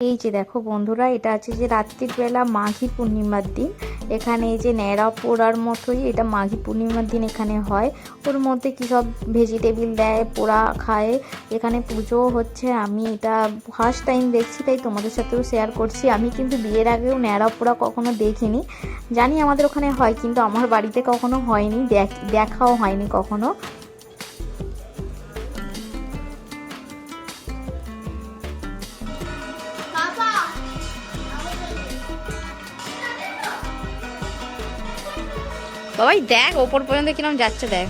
এই যে দেখো বন্ধুরা, এটা আছে যে রাত্রির বেলা মাঘী পূর্ণিমার দিন। এখানে এই যে ন্যাড়া পোড়ার মতোই এটা মাঘী পূর্ণিমার দিন এখানে হয়। ওর মধ্যে কী সব ভেজিটেবিল দেয়, পোড়া খায়, এখানে পুজো হচ্ছে। আমি এটা ফার্স্ট টাইম দেখছি, তাই তোমাদের সাথেও শেয়ার করছি। আমি কিন্তু বিয়ের আগেও ন্যাড়া পোড়া কখনো দেখিনি। জানি আমাদের ওখানে হয়, কিন্তু আমার বাড়িতে কখনো হয়নি, দেখ- দেখাও হয়নি কখনো। বাবাই দেখ ওপর পর্যন্ত কিরম যাচ্ছে দেখ।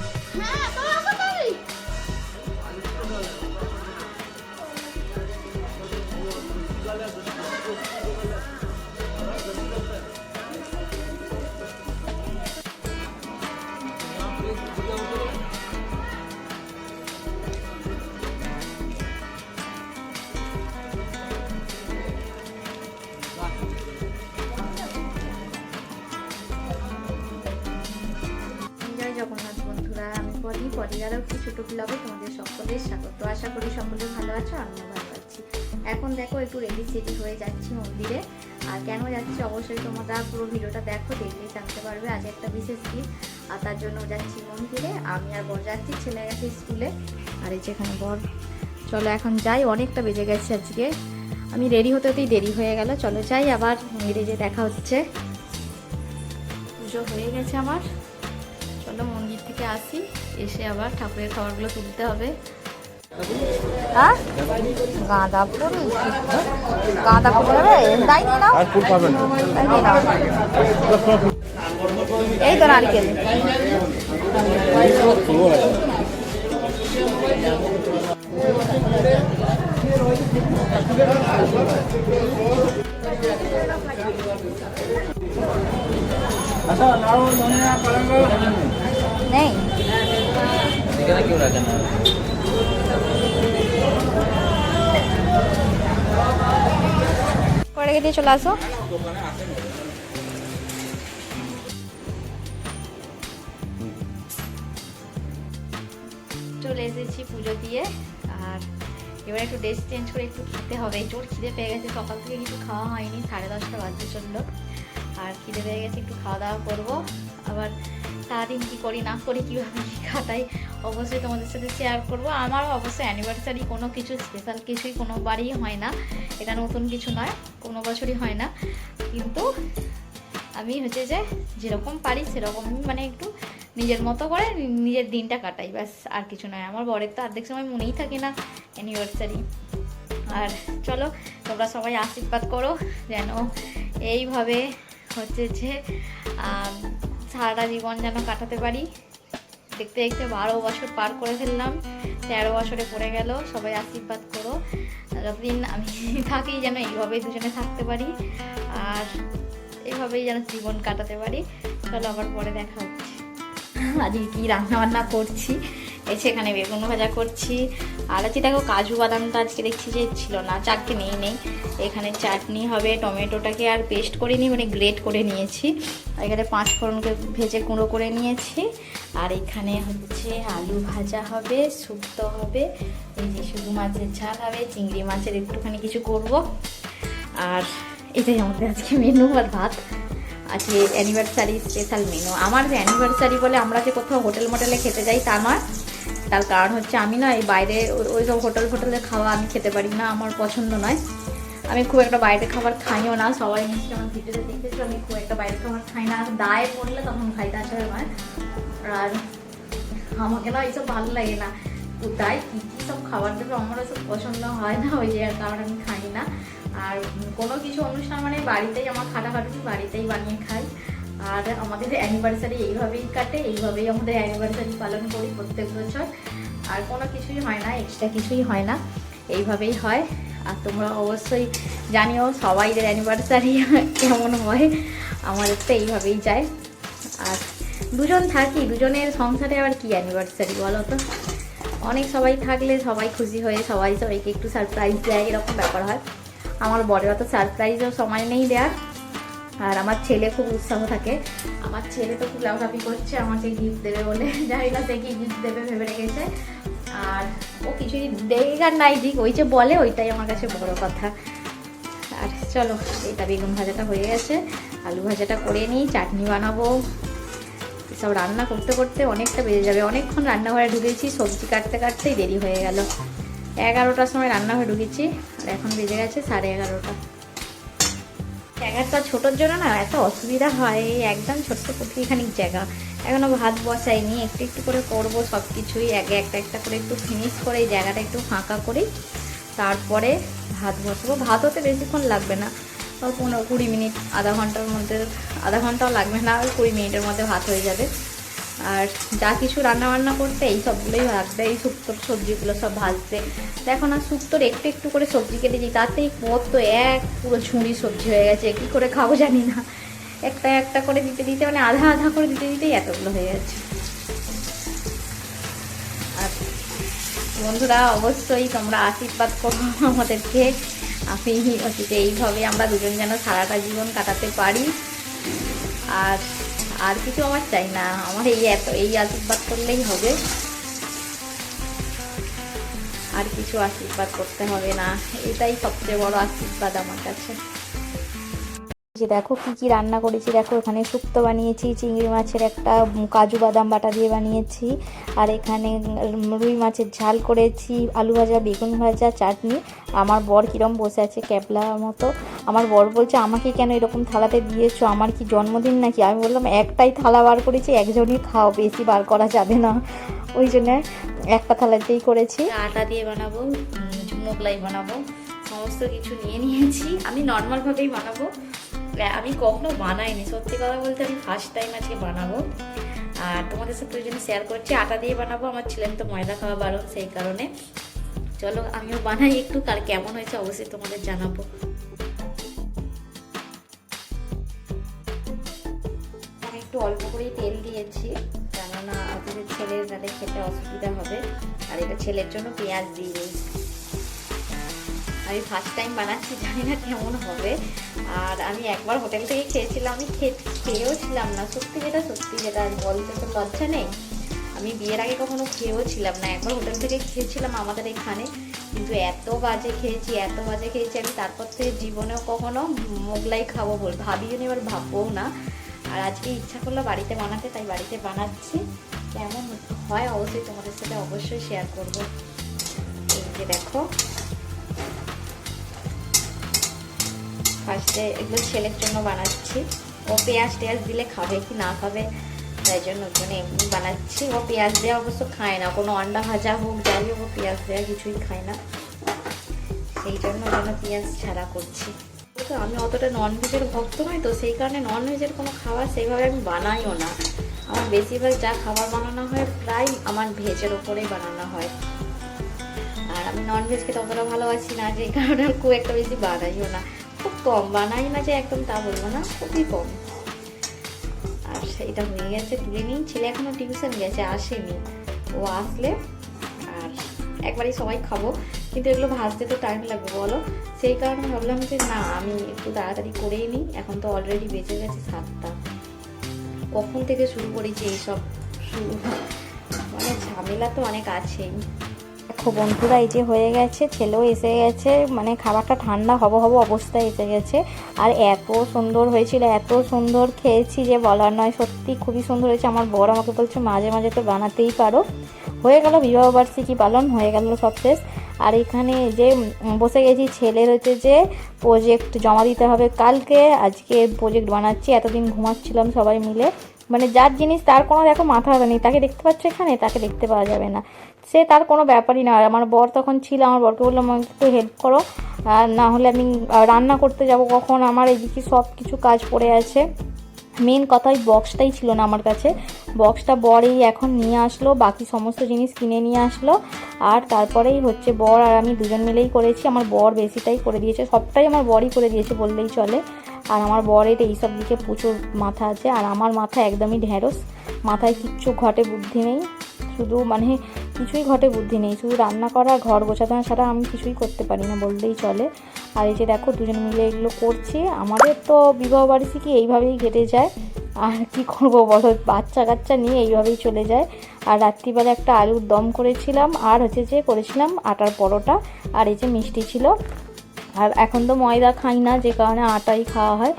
পরি পরির আরও একটি ছোটো ব্লগে তোমাদের সকলের স্বাগত। আশা করি সকলে ভালো আছো, আমিও ভালো আছি। এখন দেখো একটু রেডি সেডি হয়ে যাচ্ছি মন্দিরে। আর কেন যাচ্ছি? অবশ্যই তোমরা পুরো ভিডিওটা দেখো, দেখলেই জানতে পারবে। আজ একটা বিশেষ দিন, আর তার জন্য যাচ্ছি মন্দিরে। আমি আর বর যাচ্ছি, ছেলে গেছে স্কুলে আর এই যেখানে বর। চলো এখন যাই, অনেকটা বেজে গেছে আজকে। আমি রেডি হতে হতেই দেরি হয়ে গেল। চলো যাই আবার মন্দিরে যে দেখা হচ্ছে। পুজো হয়ে গেছে আমার। চলো মন্দির থেকে আসি এসে আবার ঠাকুরের খাবারগুলো তুলতে হবে। হ্যাঁ? গাঁদা ফুল গাঁদা ফুল হবে? তাই নিয়ে নাও। আর ফুল পাবেন না। তাই নিয়ে নাও। এই তো নারকেল। আচ্ছা নাও ধনিয়া পালঙ্গ। নেই। পরে গিয়ে চলে আসো। চলে এসেছি পুজো দিয়ে। আর এবার একটু ড্রেস চেঞ্জ করে একটু খেতে হবে। জোর খিদে পেয়ে গেছে। সকাল থেকে কিছু খাওয়া হয়নি। সাড়ে দশটা বাজতে চলল। আর খিদে পেয়ে গেছে। একটু খাওয়া দাওয়া করব। আবার সারাদিন কী করি, না করি, কীভাবে কী কাটাই, অবশ্যই তোমাদের সাথে শেয়ার করব। আমারও অবশ্যই অ্যানিভার্সারি কোনো কিছু স্পেশাল কিছুই কোনো বাড়ি হয় না। এটা নতুন কিছু নয়, কোনো বছরই হয় না। কিন্তু আমি হচ্ছে যে যেরকম পারি সেরকমই মানে একটু নিজের মতো করে নিজের দিনটা কাটাই, ব্যাস, আর কিছু নয়। আমার বরের তো অর্ধেক সময় মনেই থাকে না অ্যানিভার্সারি আর চলো, তোমরা সবাই আশীর্বাদ করো যেন এইভাবে হচ্ছে যে সারাটা জীবন যেন কাটাতে পারি। দেখতে দেখতে বারো বছর পার করে ফেললাম, তেরো বছরে পড়ে গেল, সবাই আশীর্বাদ করো। যতদিন আমি থাকি যেন এইভাবেই দুজনে থাকতে পারি, আর এইভাবেই যেন জীবন কাটাতে পারি। চলো আবার পরে দেখা হচ্ছে। আজকে কি রান্নাবান্না করছি? এই সেখানে বেগুন ভাজা করছি। আর আজকে দেখো কাজু বাদামটা আজকে দেখছি যে ছিল না চারটে নেই নেই। এখানে চাটনি হবে, টমেটোটাকে আর পেস্ট করে নিই মানে গ্রেট করে নিয়েছি। এখানে পাঁচ ফোড়নকে ভেজে গুঁড়ো করে নিয়েছি। আর এখানে হচ্ছে আলু ভাজা হবে, শুক্তো হবে, এই যে শুধু মাছের ঝাল হবে, চিংড়ি মাছের একটুখানি কিছু করব। আর এটাই আমাদের আজকে মেনু আর ভাত। আজকে অ্যানিভার্সারি স্পেশাল মেনু আমার যে অ্যানিভার্সারি বলে আমরা যে কোথাও হোটেল মোটেলে খেতে যাই তা নয়। তার কারণ হচ্ছে আমি না এই বাইরে ওই- সব হোটেল ফোটেলে খাওয়া আমি খেতে পারি না, আমার পছন্দ নয়। আমি খুব একটা বাইরে খাবার খাইও না, সবাই আমার ভিডিওতে দেখতেছি, আমি খুব একটা বাইরে খাবার খাই না। দায়ে পড়লে তখন খাই, তাছাড়া নয় আর আমাকে না এইসব ভালো লাগে না। কোথায় কী কী সব খাবার দেবে আমার ওসব পছন্দ হয় না, ওই কারণ আমি খাই না। আর কোনো কিছু অনুষ্ঠান মানে বাড়িতেই, আমার খাটাখাটুকি বাড়িতেই বানিয়ে খাই। আর আমাদের অ্যানিভার্সারি এইভাবেই কাটে, এইভাবেই আমাদের অ্যানিভার্সারি পালন করি প্রত্যেক বছর। আর কোনো কিছুই হয় না এক্সট্রা কিছুই হয় না, এইভাবেই হয়। আর তোমরা অবশ্যই জানিও সবাইদের অ্যানিভার্সারি কেমন হয়, আমাদের তো এইভাবেই যায়। আর দুজন থাকি, দুজনের সংসারে আবার কি অ্যানিভার্সারি বলো তো? অনেক সবাই থাকলে সবাই খুশি হয়ে সবাই সবাইকে একটু সারপ্রাইজ দেয়, এরকম ব্যাপার হয়। আমার বড় অত সারপ্রাইজও সময় নেই দেওয়ার আর আমার ছেলে খুব উৎসাহ থাকে। আমার ছেলে তো খুব লাফালাফি করছে, আমাকে গিফট দেবে বলে। জানি না কি গিফট দেবে ভেবে রেখেছে। আর ও কিছুই দেখ আর নাই দিক ওই যে বলে, ওইটাই আমার কাছে বড় কথা। আর চলো, এইটা বেগুন ভাজাটা হয়ে গেছে। আলু ভাজাটা করে নিই, চাটনি বানাবো। সব রান্না করতে করতে অনেকটা বেজে যাবে। অনেকক্ষণ রান্নাঘরে ঢুকেছি, সবজি কাটতে কাটতেই দেরি হয়ে গেল। এগারোটার সময় রান্নাঘরে ঢুকেছি, আর এখন বেজে গেছে সাড়ে এগারোটা। জায়গাটা ছোটোর জন্য না এত অসুবিধা হয়, একদম ছোট্ট কুটিখানি জায়গা। এখনও ভাত বসাইনি, একটু একটু করে করব সব কিছুই আগে একটা একটা করে একটু ফিনিশ করে এই জায়গাটা একটু ফাঁকা করি। তারপরে ভাত বসবো। ভাত হতে বেশিক্ষণ লাগবে না পনেরো কুড়ি মিনিট, আধা ঘণ্টার মধ্যে, আধা ঘন্টাও লাগবে না, কুড়ি মিনিটের মধ্যে ভাত হয়ে যাবে। আর যা কিছু রান্না করতে এই সবগুলোই লাগবে এই শুক্তোর সবজিগুলো সব ভাজতে। দেখো না শুক্তোর একটু একটু করে সবজি কেটে কেটেছি তাতেই কত এক পুরো ঝুড়ি সবজি হয়ে গেছে, কী করে খাব জানি না। একটা একটা করে দিতে দিতে মানে আধা আধা করে দিতে দিতেই এতগুলো হয়ে গেছে। আর বন্ধুরা, অবশ্যই তোমরা আশীর্বাদ করো আমাদেরকে। আমি হচ্ছে এইভাবে আমরা দুজন যেন সারাটা জীবন কাটাতে পারি। আর আর কিছু আমার চাই না। আমার এই এত, এই আশীর্বাদ করলেই হবে। আর কিছু আশীর্বাদ করতে হবে না। এটাই সবচেয়ে বড় আশীর্বাদ আমার কাছে। যে দেখো কি কি রান্না করেছি। দেখো এখানে শুক্তো বানিয়েছি, চিংড়ি মাছের একটা, কাজু বাদাম বাটা দিয়ে বানিয়েছি। আর এখানে রুই মাছের ঝাল করেছি, আলু ভাজা, বেগুন ভাজা, চাটনি। আমার বর কিরম বসে আছে ক্যাপলা মতো। আমার বর বলছে, আমাকে কেন এরকম থালাতে দিয়েছ? আমার কি জন্মদিন নাকি? আমি বললাম, একটাই থালা বার করেছি, একজনই খাও, বেশি বার করা যাবে না। ওই জন্য একটা থালাতেই করেছি। আটা দিয়ে বানাবো মোগলাই বানাবো, সমস্ত কিছু নিয়ে নিয়েছি। আমি নর্মালভাবেই বানাবো। আমি কখনো বানাইনি, সত্যি কথা বলতে আমি ফার্স্ট টাইম আজকে বানাবো। আর তোমাদের সাথে ওই জন্য শেয়ার করছি, আটা দিয়ে বানাবো। আমার ছিলেন তো ময়দা খাওয়া বারণ, সেই কারণে। চলো, আমিও বানাই একটু, কার কেমন হয়েছে অবশ্যই তোমাদের জানাব। একটু অল্প করেই তেল দিয়েছি, কেননা আপনাদের ছেলের যাতে খেতে অসুবিধা হবে, আর এটা ছেলের জন্য পেঁয়াজ দিয়ে আমি ফার্স্ট টাইম বানাচ্ছি, জানি না কেমন হবে, আর আমি একবার হোটেল থেকে খেয়েছিলাম, আমি খেয়েও ছিলাম না, সত্যি যেটা সত্যি যেটা বলতে তো লজ্জা নেই? আমি বিয়ের আগে কখনো খেয়েও ছিলাম না, একবার হোটেল থেকে খেয়েছিলাম আমাদের এখানে, কিন্তু এত বাজে খেয়েছি, এত বাজে খেয়েছি, আমি তারপর থেকে জীবনেও কখনো মোগলাই খাব বল, ভাবিও নি, এবার ভাববও না। আর আজকে ইচ্ছা করল বাড়িতে বানাতে, তাই বাড়িতে বানাচ্ছি। কেমন হয় অবশ্যই তোমাদের সাথে অবশ্যই শেয়ার করব। এই যে দেখো। ফার্স্টে এগুলো ছেলের জন্য বানাচ্ছি। ও পেঁয়াজ টেয়াজ দিলে খাবে কি না খাবে, তাই জন্য জন্য এমনি বানাচ্ছি। ও পেঁয়াজ দেওয়া অবশ্য খায় না, কোনো অন্ডা ভাজা হোক, যাই হোক, ও পেঁয়াজ দেওয়া কিছুই খায় না। সেই জন্য জন্য পেঁয়াজ ছাড়া করছি। তো আমি অতটা ননভেজের ভক্ত নই তো, সেই কারণে ননভেজের কোনো খাবার সেইভাবে আমি বানাইও না। আমার বেশিরভাগ যা খাবার বানানো হয় প্রায় আমার ভেজের ওপরেই বানানো হয়। আর আমি ননভেজ খেতে অতটা ভালোবাসি না, যে কারণে খুব একটা বেশি বানাইও না। খুব কম, বানাই না যে একদম তা বলব না, খুবই কম। আর সেইটা হয়ে গেছে তুলে নিই ছেলে এখনও টিউশন গেছে, আসেনি। ও আসলে, আর একবারই সবাই খাব। কিন্তু এগুলো ভাজতে তো টাইম লাগবে, বলো? সেই কারণে ভাবলাম যে না, আমি একটু তাড়াতাড়ি করেই নিই। এখন তো অলরেডি বেঁচে গেছে সাতটা কখন থেকে শুরু করেছি এইসব? শুরু মানে ঝামেলা তো অনেক আছেই। দেখো বন্ধুরা, এই যে হয়ে গেছে, ছেলেও এসে গেছে মানে খাবারটা ঠান্ডা হব হব অবস্থায় এসে গেছে। আর এত সুন্দর হয়েছিল, এত সুন্দর খেয়েছি যে বলার নয়, সত্যি খুবই সুন্দর হয়েছে। আমার বড় আমাকে বলছে, মাঝে মাঝে তো বানাতেই পারো। হয়ে গেল বিবাহবার্ষিকী পালন হয়ে গেল সব শেষ। আর এখানে যে বসে গেছি ছেলের হচ্ছে যে প্রজেক্ট জমা দিতে হবে কালকে। আজকে প্রজেক্ট বানাচ্ছি, এতদিন ঘুমাচ্ছিলাম সবাই মিলে। মানে যার জিনিস, তার কোনো দেখো মাথা ব্যথা নেই। তাকে দেখতে পাচ্ছ এখানে? তাকে দেখতে পাওয়া যাবে না। সে তার কোনো ব্যাপারই না। আমার বর তখন ছিল, আমার বরকে বললাম আমাকে একটু হেল্প করো। আর না হলে আমি রান্না করতে যাব কখন? আমার এদিকে সব কিছু কাজ পড়ে আছে। মেন কথা ওই বক্সটাই ছিল না আমার কাছে। বক্সটা বরই এখন নিয়ে আসলো, বাকি সমস্ত জিনিস কিনে নিয়ে আসলো। আর তারপরেই হচ্ছে বর আর আমি দুজন মিলেই করেছি, আমার বর বেশিটাই করে দিয়েছে, সবটাই আমার বরই করে দিয়েছে বললেই চলে। আর আমার বরের এইসব দিকে প্রচুর মাথা আছে, আর আমার মাথা একদমই ঢ্যাঁড়স মাথায় কিচ্ছু ঘটে বুদ্ধি নেই। শুধু মানে কিছুই ঘটে বুদ্ধি নেই, শুধু রান্না করা ঘর গোছানো ছাড়া আমি কিছুই করতে পারি না বললেই চলে। আর এই যে দেখো দুজন মিলে এগুলো করছি। আমাদের তো বিবাহ বার্ষিকী এইভাবেই কেটে যায়। আর কি করব বলো? বাচ্চা কাচ্চা নিয়ে এইভাবেই চলে যায়। আর রাত্রিবেলা একটা আলুর দম করেছিলাম। আর হচ্ছে যে করেছিলাম আটার পরোটা। আর এই যে মিষ্টি ছিল। আর এখন তো ময়দা খাই না, যে কারণে আটাই খাওয়া হয়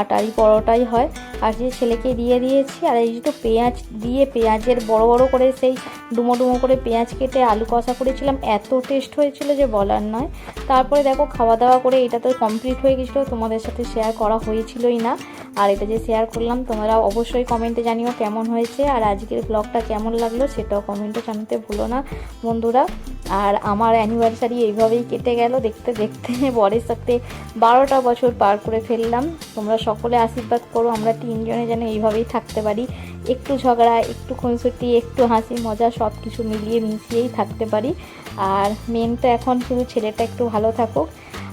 আটারই পরোটাই হয়। আর যে ছেলেকে দিয়ে দিয়েছি, আর এই যে পেঁয়াজ দিয়ে পেঁয়াজের বড় বড় করে সেই ডুমো ডুমো করে পেঁয়াজ কেটে আলু কষা করেছিলাম, এত টেস্ট হয়েছিল যে বলার নয়। তারপরে দেখো খাওয়া দাওয়া করে এটা তো কমপ্লিট হয়ে গেছিল, তোমাদের সাথে শেয়ার করা হয়েছিলই না। আর এটা যে শেয়ার করলাম, তোমরা অবশ্যই কমেন্টে জানিও কেমন হয়েছে, আর আজকের ব্লগটা কেমন লাগল সেটাও কমেন্টে জানাতে ভুলো না বন্ধুরা। আর আমার অ্যানিভার্সারি এইভাবেই কেটে গেল। দেখতে দেখতে বরের সাথে বারোটা বছর পার করে ফেললাম। তোমরা সকলে আশীর্বাদ করো, আমরা তিনজনে যেন এইভাবেই থাকতে পারি। একটু ঝগড়া, একটু খুনসুটি, একটু হাসি, মজা সব কিছু মিলিয়ে মিশিয়েই থাকতে পারি। আর মেন তো এখন শুধু ছেলেটা একটু ভালো থাকুক।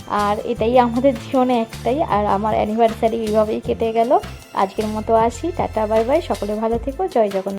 আর এটাই আমাদের জীবনে একটাই। আর আমার অ্যানিভার্সারি এইভাবেই কেটে গেল। আজকের মতো আসি। Tata, bye bye. সকলে ভালো থেকো। জয় জগন্নাথ।